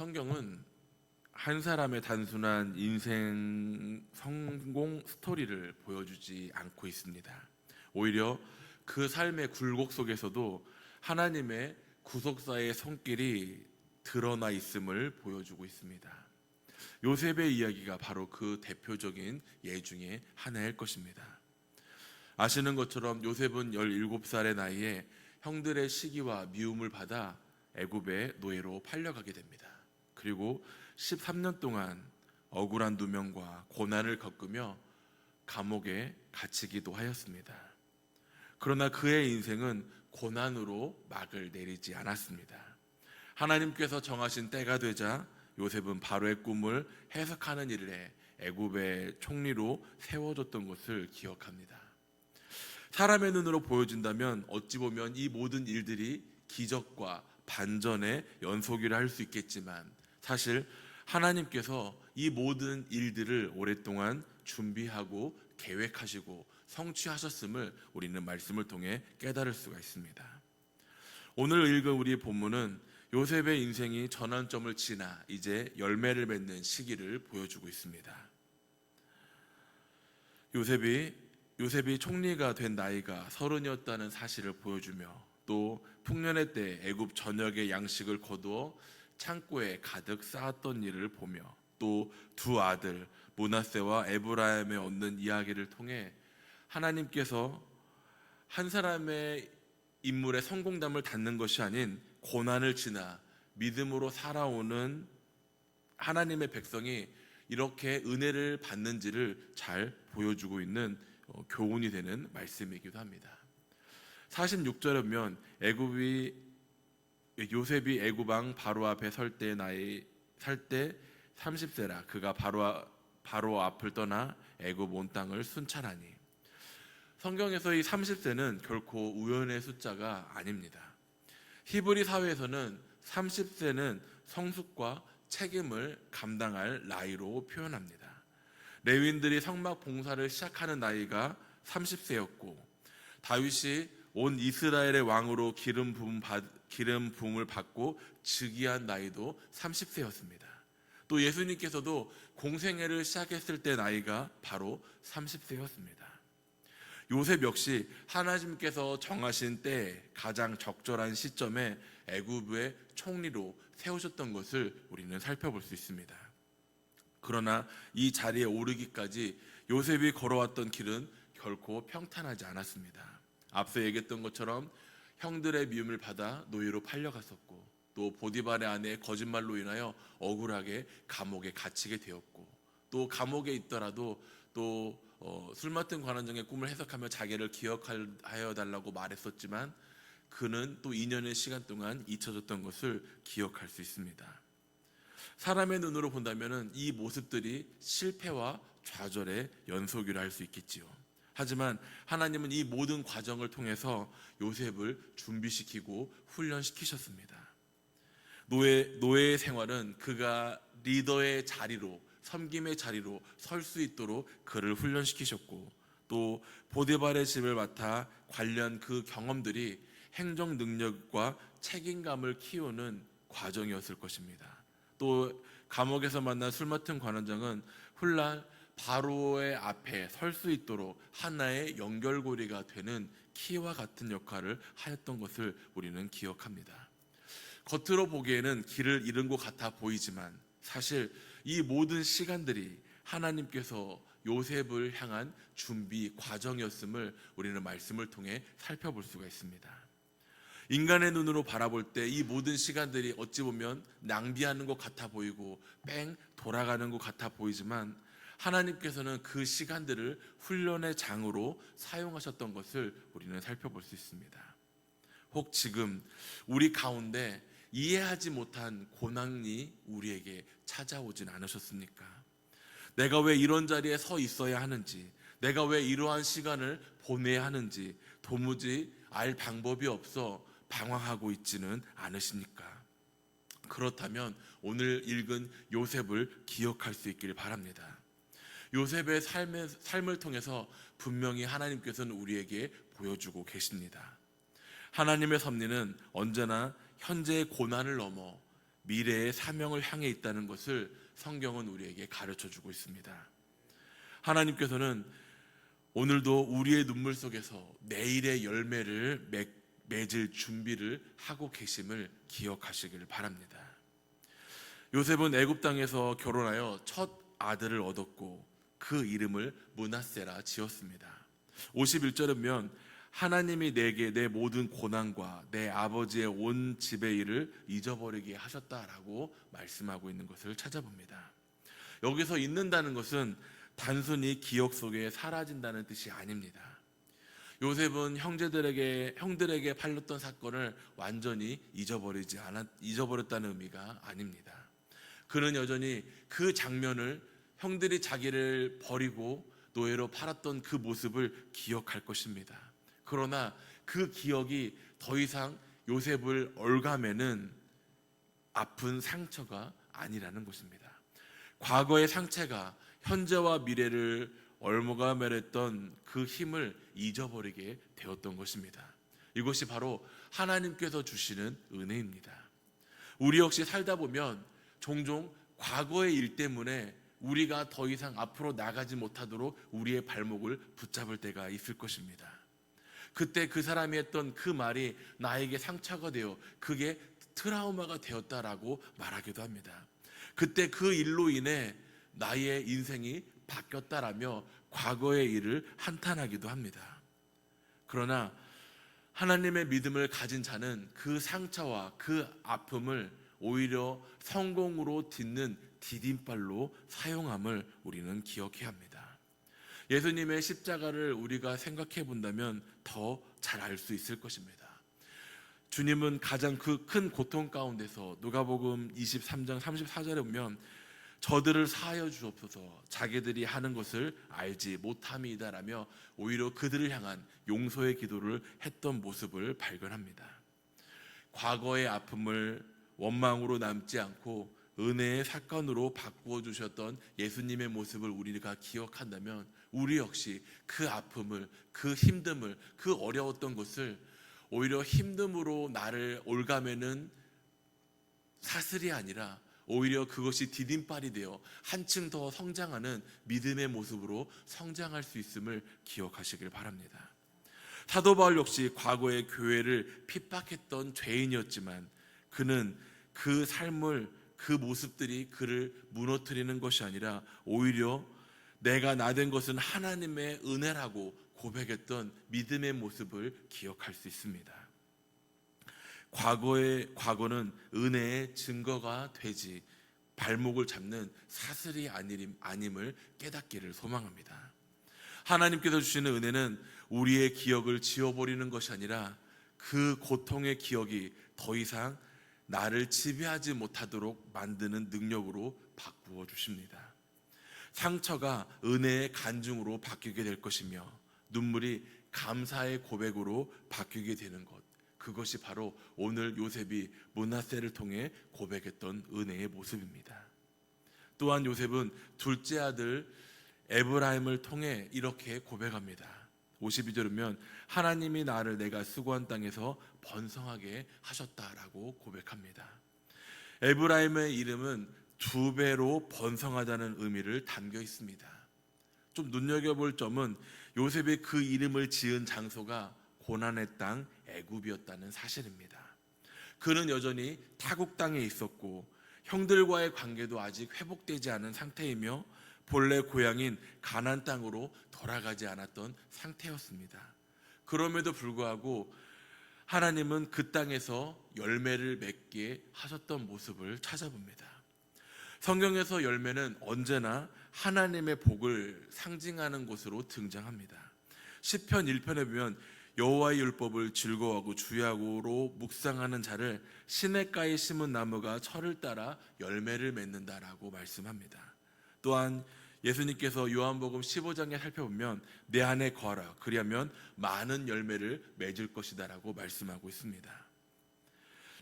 성경은 한 사람의 단순한 인생 성공 스토리를 보여주지 않고 있습니다. 오히려 그 삶의 굴곡 속에서도 하나님의 구속사의 손길이 드러나 있음을 보여주고 있습니다. 요셉의 이야기가 바로 그 대표적인 예 중에 하나일 것입니다. 아시는 것처럼 요셉은 17살의 나이에 형들의 시기와 미움을 받아 애굽의 노예로 팔려가게 됩니다. 그리고 13년 동안 억울한 누명과 고난을 겪으며 감옥에 갇히기도 하였습니다. 그러나 그의 인생은 고난으로 막을 내리지 않았습니다. 하나님께서 정하신 때가 되자 요셉은 바로의 꿈을 해석하는 일에 애굽의 총리로 세워졌던 것을 기억합니다. 사람의 눈으로 보여진다면 어찌 보면 이 모든 일들이 기적과 반전의 연속이라 할 수 있겠지만 사실 하나님께서 이 모든 일들을 오랫동안 준비하고 계획하시고 성취하셨음을 우리는 말씀을 통해 깨달을 수가 있습니다. 오늘 읽은 우리 본문은 요셉의 인생이 전환점을 지나 이제 열매를 맺는 시기를 보여주고 있습니다. 요셉이 요셉이 총리가 된 나이가 서른이었다는 사실을 보여주며 또 풍년의 때 애굽 전역의 양식을 거두어 창고에 가득 쌓았던 일을 보며 또 두 아들 모나세와 에브라임에 얻는 이야기를 통해 하나님께서 한 사람의 인물의 성공담을 닫는 것이 아닌 고난을 지나 믿음으로 살아오는 하나님의 백성이 이렇게 은혜를 받는지를 잘 보여주고 있는 어, 교훈이 되는 말씀이기도 합니다. 46절에 보면 애굽이 요셉이 애굽 왕 바로 앞에 설 때 나이 살 때 30세라 그가 바로 아- 바로 앞을 떠나 애굽 온 땅을 순찰하니 성경에서 이 30세는 결코 우연의 숫자가 아닙니다. 히브리 사회에서는 30세는 성숙과 책임을 감당할 나이로 표현합니다. 레윈들이 성막 봉사를 시작하는 나이가 30세였고 다윗이 온 이스라엘의 왕으로 기름 부음 받 기름 부음을 받고 즉위한 나이도 30세였습니다. 또 예수님께서도 공생애를 시작했을 때 나이가 바로 30세였습니다. 요셉 역시 하나님께서 정하신 때 가장 적절한 시점에 애굽의 총리로 세우셨던 것을 우리는 살펴볼 수 있습니다. 그러나 이 자리에 오르기까지 요셉이 걸어왔던 길은 결코 평탄하지 않았습니다. 앞서 얘기했던 것처럼 형들의 미움을 받아 노예로 팔려갔었고 또 보디발의 아내의 거짓말로 인하여 억울하게 감옥에 갇히게 되었고 또 감옥에 있더라도 또 어, 술 맡은 관원장의 꿈을 해석하며 자기를 기억하여 달라고 말했었지만 그는 또 2년의 시간 동안 잊혀졌던 것을 기억할 수 있습니다. 사람의 눈으로 본다면 이 모습들이 실패와 좌절의 연속이라 할 수 있겠지요. 하지만 하나님은 이 모든 과정을 통해서 요셉을 준비시키고 훈련시키셨습니다. 노예, 노예의 생활은 그가 리더의 자리로 섬김의 자리로 설 수 있도록 그를 훈련시키셨고 또 보데발의 집을 맡아 관련 그 경험들이 행정 능력과 책임감을 키우는 과정이었을 것입니다. 또 감옥에서 만난 술 맡은 관원장은 훌란 바로의 앞에 설 수 있도록 하나의 연결고리가 되는 키와 같은 역할을 하였던 것을 우리는 기억합니다. 겉으로 보기에는 길을 잃은 것 같아 보이지만 사실 이 모든 시간들이 하나님께서 요셉을 향한 준비 과정이었음을 우리는 말씀을 통해 살펴볼 수가 있습니다. 인간의 눈으로 바라볼 때 이 모든 시간들이 어찌 보면 낭비하는 것 같아 보이고 뺑 돌아가는 것 같아 보이지만 하나님께서는 그 시간들을 훈련의 장으로 사용하셨던 것을 우리는 살펴볼 수 있습니다. 혹 지금 우리 가운데 이해하지 못한 고난이 우리에게 찾아오진 않으셨습니까? 내가 왜 이런 자리에 서 있어야 하는지, 내가 왜 이러한 시간을 보내야 하는지 도무지 알 방법이 없어 방황하고 있지는 않으십니까? 그렇다면 오늘 읽은 요셉을 기억할 수 있기를 바랍니다. 요셉의 삶의, 삶을 통해서 분명히 하나님께서는 우리에게 보여주고 계십니다. 하나님의 섭리는 언제나 현재의 고난을 넘어 미래의 사명을 향해 있다는 것을 성경은 우리에게 가르쳐 주고 있습니다. 하나님께서는 오늘도 우리의 눈물 속에서 내일의 열매를 맺, 맺을 준비를 하고 계심을 기억하시길 바랍니다. 요셉은 애굽 땅에서 결혼하여 첫 아들을 얻었고 그 이름을 문하세라 지었습니다. 51절에 보면 하나님이 내게 내 모든 고난과 내 아버지의 온 집의 일을 잊어버리게 하셨다라고 말씀하고 있는 것을 찾아봅니다. 여기서 잊는다는 것은 단순히 기억 속에 사라진다는 뜻이 아닙니다. 요셉은 형제들에게 형들에게 팔렸던 사건을 완전히 잊어버리지 않았 잊어버렸다는 의미가 아닙니다. 그는 여전히 그 장면을 형들이 자기를 버리고 노예로 팔았던 그 모습을 기억할 것입니다. 그러나 그 기억이 더 이상 요셉을 얼가매는 아픈 상처가 아니라는 것입니다. 과거의 상처가 현재와 미래를 얼마가매랬던 그 힘을 잊어버리게 되었던 것입니다. 이것이 바로 하나님께서 주시는 은혜입니다. 우리 역시 살다 보면 종종 과거의 일 때문에 우리가 더 이상 앞으로 나가지 못하도록 우리의 발목을 붙잡을 때가 있을 것입니다. 그때 그 사람이 했던 그 말이 나에게 상처가 되어 그게 트라우마가 되었다라고 말하기도 합니다. 그때 그 일로 인해 나의 인생이 바뀌었다라며 과거의 일을 한탄하기도 합니다. 그러나 하나님의 믿음을 가진 자는 그 상처와 그 아픔을 오히려 성공으로 딛는 디딤발로 사용함을 우리는 기억해야 합니다. 예수님의 십자가를 우리가 생각해 본다면 더 잘 알 수 있을 것입니다. 주님은 가장 그 큰 고통 가운데서 누가복음 23장 34절에 보면 저들을 사하여 주옵소서 자기들이 하는 것을 알지 못함이다라며 오히려 그들을 향한 용서의 기도를 했던 모습을 발견합니다. 과거의 아픔을 원망으로 남지 않고 은혜의 사건으로 바꾸어 주셨던 예수님의 모습을 우리가 기억한다면 우리 역시 그 아픔을 그 힘듦을 그 어려웠던 것을 오히려 힘듦으로 나를 올가매는 사슬이 아니라 오히려 그것이 디딤발이 되어 한층 더 성장하는 믿음의 모습으로 성장할 수 있음을 기억하시길 바랍니다. 사도 바울 역시 과거의 교회를 핍박했던 죄인이었지만 그는 그 삶을 그 모습들이 그를 무너뜨리는 것이 아니라 오히려 내가 나 된 것은 하나님의 은혜라고 고백했던 믿음의 모습을 기억할 수 있습니다. 과거의 과거는 은혜의 증거가 되지 발목을 잡는 사슬이 아님, 아님을 깨닫기를 소망합니다. 하나님께서 주시는 은혜는 우리의 기억을 지워버리는 것이 아니라 그 고통의 기억이 더 이상 나를 지배하지 못하도록 만드는 능력으로 바꾸어 주십니다. 상처가 은혜의 간증으로 바뀌게 될 것이며 눈물이 감사의 고백으로 바뀌게 되는 것. 그것이 바로 오늘 요셉이 문하세를 통해 고백했던 은혜의 모습입니다. 또한 요셉은 둘째 아들 에브라임을 통해 이렇게 고백합니다. 52절이면 하나님이 나를 내가 수고한 땅에서 번성하게 하셨다라고 고백합니다. 에브라임의 이름은 두 배로 번성하다는 의미를 담겨 있습니다. 좀 눈여겨볼 점은 요셉이 그 이름을 지은 장소가 고난의 땅 애굽이었다는 사실입니다. 그는 여전히 타국 땅에 있었고 형들과의 관계도 아직 회복되지 않은 상태이며 본래 고향인 가난 땅으로 돌아가지 않았던 상태였습니다. 그럼에도 불구하고 하나님은 그 땅에서 열매를 맺게 하셨던 모습을 찾아봅니다. 성경에서 열매는 언제나 하나님의 복을 상징하는 곳으로 등장합니다. 시편 1편에 보면 여호와의 율법을 즐거워하고 주야고로 묵상하는 자를 시냇가에 심은 나무가 철을 따라 열매를 맺는다라고 말씀합니다. 또한 예수님께서 요한복음 15장에 살펴보면 내 안에 거하라 그리하면 많은 열매를 맺을 것이다라고 말씀하고 있습니다.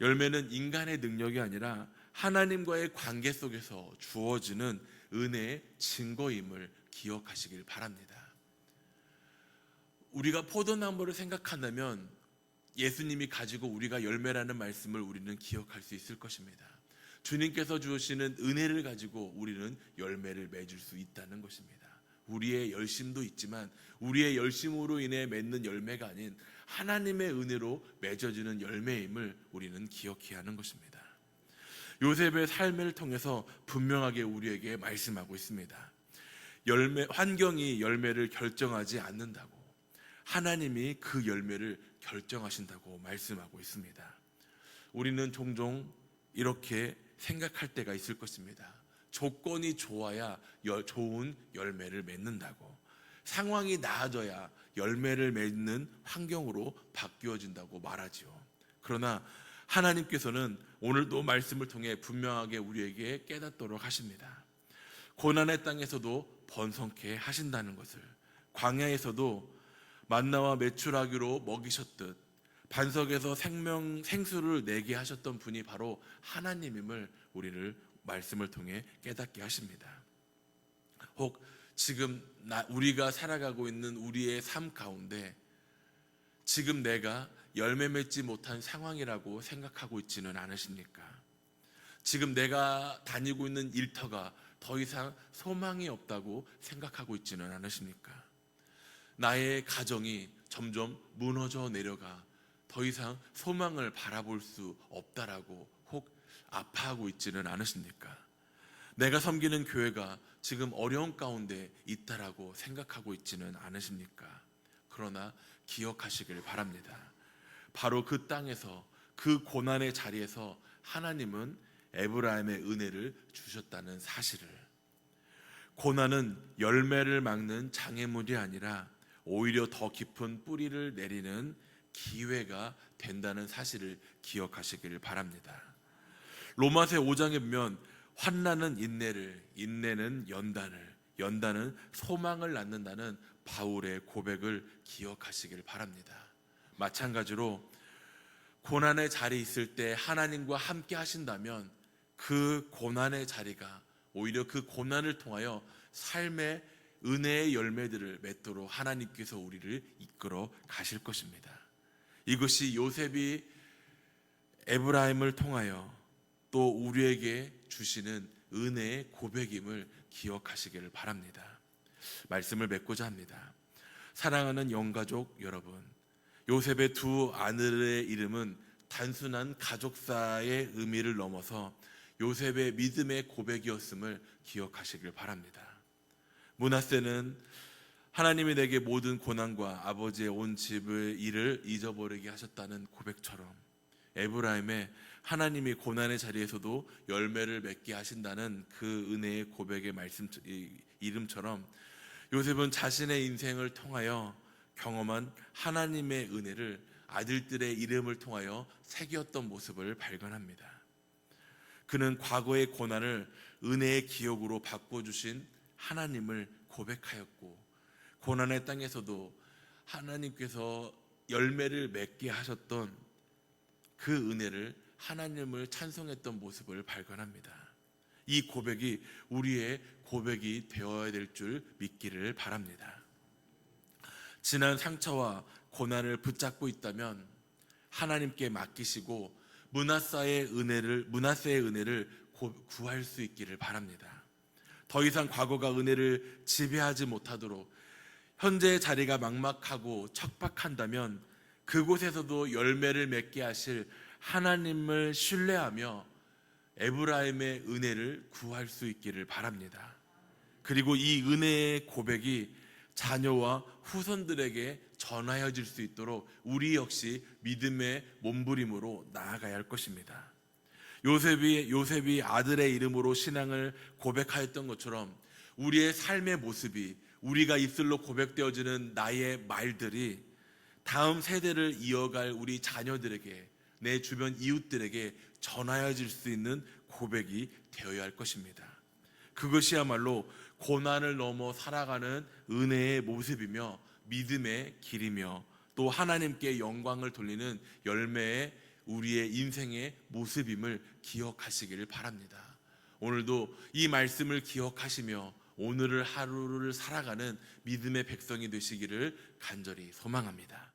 열매는 인간의 능력이 아니라 하나님과의 관계 속에서 주어지는 은혜의 증거임을 기억하시길 바랍니다. 우리가 포도나무를 생각한다면 예수님이 가지고 우리가 열매라는 말씀을 우리는 기억할 수 있을 것입니다. 주님께서 주시는 은혜를 가지고 우리는 열매를 맺을 수 있다는 것입니다. 우리의 열심도 있지만 우리의 열심으로 인해 맺는 열매가 아닌 하나님의 은혜로 맺어지는 열매임을 우리는 기억해야 하는 것입니다. 요셉의 삶을 통해서 분명하게 우리에게 말씀하고 있습니다. 열매 환경이 열매를 결정하지 않는다고 하나님이 그 열매를 결정하신다고 말씀하고 있습니다. 우리는 종종 이렇게 생각할 때가 있을 것입니다. 조건이 좋아야 여- 좋은 열매를 맺는다고 상황이 나아져야 열매를 맺는 환경으로 바뀌어진다고 말하지요. 그러나 하나님께서는 오늘도 말씀을 통해 분명하게 우리에게 깨닫도록 하십니다. 고난의 땅에서도 번성케 하신다는 것을 광야에서도 만나와 메추라기로 먹이셨듯 반석에서 생명 생수를 내게 하셨던 분이 바로 하나님임을 우리를 말씀을 통해 깨닫게 하십니다. 혹 지금 나, 우리가 살아가고 있는 우리의 삶 가운데 지금 내가 열매 맺지 못한 상황이라고 생각하고 있지는 않으십니까? 지금 내가 다니고 있는 일터가 더 이상 소망이 없다고 생각하고 있지는 않으십니까? 나의 가정이 점점 무너져 내려가 더 이상 소망을 바라볼 수 없다라고 혹 아파하고 있지는 않으십니까? 내가 섬기는 교회가 지금 어려운 가운데 있다라고 생각하고 있지는 않으십니까? 그러나 기억하시길 바랍니다. 바로 그 땅에서 그 고난의 자리에서 하나님은 에브라임의 은혜를 주셨다는 사실을 고난은 열매를 막는 장애물이 아니라 오히려 더 깊은 뿌리를 내리는 기회가 된다는 사실을 기억하시길 바랍니다. 로마서 5장에 보면 환난은 인내를, 인내는 연단을, 연단은 소망을 낳는다는 바울의 고백을 기억하시길 바랍니다. 마찬가지로 고난의 자리에 있을 때 하나님과 함께 하신다면 그 고난의 자리가 오히려 그 고난을 통하여 삶의 은혜의 열매들을 맺도록 하나님께서 우리를 이끌어 가실 것입니다. 이것이 요셉이 에브라임을 통하여 또 우리에게 주시는 은혜의 고백임을 기억하시기를 바랍니다. 말씀을 맺고자 합니다. 사랑하는 영가족 여러분, 요셉의 두 아들의 이름은 단순한 가족사의 의미를 넘어서 요셉의 믿음의 고백이었음을 기억하시길 바랍니다. 문하세는 하나님이 내게 모든 고난과 아버지의 온 집의 일을 잊어버리게 하셨다는 고백처럼 에브라임의 하나님이 고난의 자리에서도 열매를 맺게 하신다는 그 은혜의 고백의 말씀 이- 이름처럼 요셉은 자신의 인생을 통하여 경험한 하나님의 은혜를 아들들의 이름을 통하여 새겼던 모습을 발견합니다. 그는 과거의 고난을 은혜의 기억으로 바꿔 주신 하나님을 고백하였고 고난의 땅에서도 하나님께서 열매를 맺게 하셨던 그 은혜를 하나님을 찬송했던 모습을 발견합니다. 이 고백이 우리의 고백이 되어야 될 줄 믿기를 바랍니다. 지난 상처와 고난을 붙잡고 있다면 하나님께 맡기시고 문하사의 은혜를 문하세의 은혜를 고- 구할 수 있기를 바랍니다. 더 이상 과거가 은혜를 지배하지 못하도록 현재의 자리가 막막하고 척박한다면 그곳에서도 열매를 맺게 하실 하나님을 신뢰하며 에브라임의 은혜를 구할 수 있기를 바랍니다. 그리고 이 은혜의 고백이 자녀와 후손들에게 전하여질 수 있도록 우리 역시 믿음의 몸부림으로 나아가야 할 것입니다. 요셉이 요셉이 아들의 이름으로 신앙을 고백하였던 것처럼 우리의 삶의 모습이 우리가 입술로 고백되어지는 나의 말들이 다음 세대를 이어갈 우리 자녀들에게 내 주변 이웃들에게 전하여질 수 있는 고백이 되어야 할 것입니다. 그것이야말로 고난을 넘어 살아가는 은혜의 모습이며 믿음의 길이며 또 하나님께 영광을 돌리는 열매의 우리의 인생의 모습임을 기억하시기를 바랍니다. 오늘도 이 말씀을 기억하시며 오늘을 하루를 살아가는 믿음의 백성이 되시기를 간절히 소망합니다.